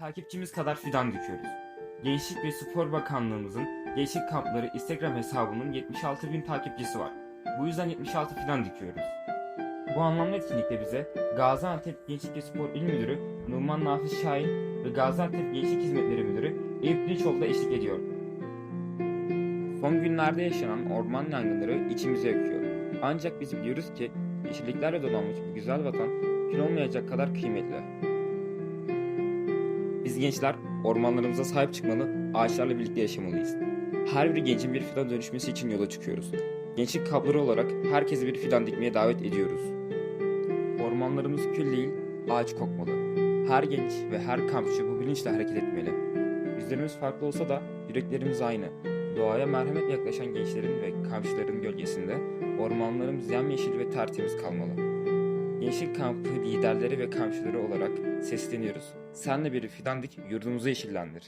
Takipçimiz kadar fidan dikiyoruz. Gençlik ve Spor Bakanlığımızın Gençlik Kampları Instagram hesabının 76 bin takipçisi var. Bu yüzden 76 fidan dikiyoruz. Bu anlamlı etkinlikte bize Gaziantep Gençlik ve Spor İl Müdürü Numan Nafiz Şahin ve Gaziantep Gençlik Hizmetleri Müdürü Eyüp Dinçoğlu da eşlik ediyor. Son günlerde yaşanan orman yangınları içimize yakıyor. Ancak biz biliyoruz ki yeşilliklerle donanmış bu güzel vatan kül olmayacak kadar kıymetli. Biz gençler ormanlarımıza sahip çıkmalı, ağaçlarla birlikte yaşamalıyız. Her bir gencin bir fidan dönüşmesi için yola çıkıyoruz. Gençlik kapları olarak herkesi bir fidan dikmeye davet ediyoruz. Ormanlarımız kül değil, ağaç kokmalı. Her genç ve her kampçı bu bilinçle hareket etmeli. Yüzlerimiz farklı olsa da yüreklerimiz aynı. Doğaya merhamet yaklaşan gençlerin ve kampçıların gölgesinde ormanlarımız yemyeşil ve tertemiz kalmalı. Gençlik kampı liderleri ve kampçıları olarak sesleniyoruz. Sen de bir fidan dik, yurdumuzu yeşillendir.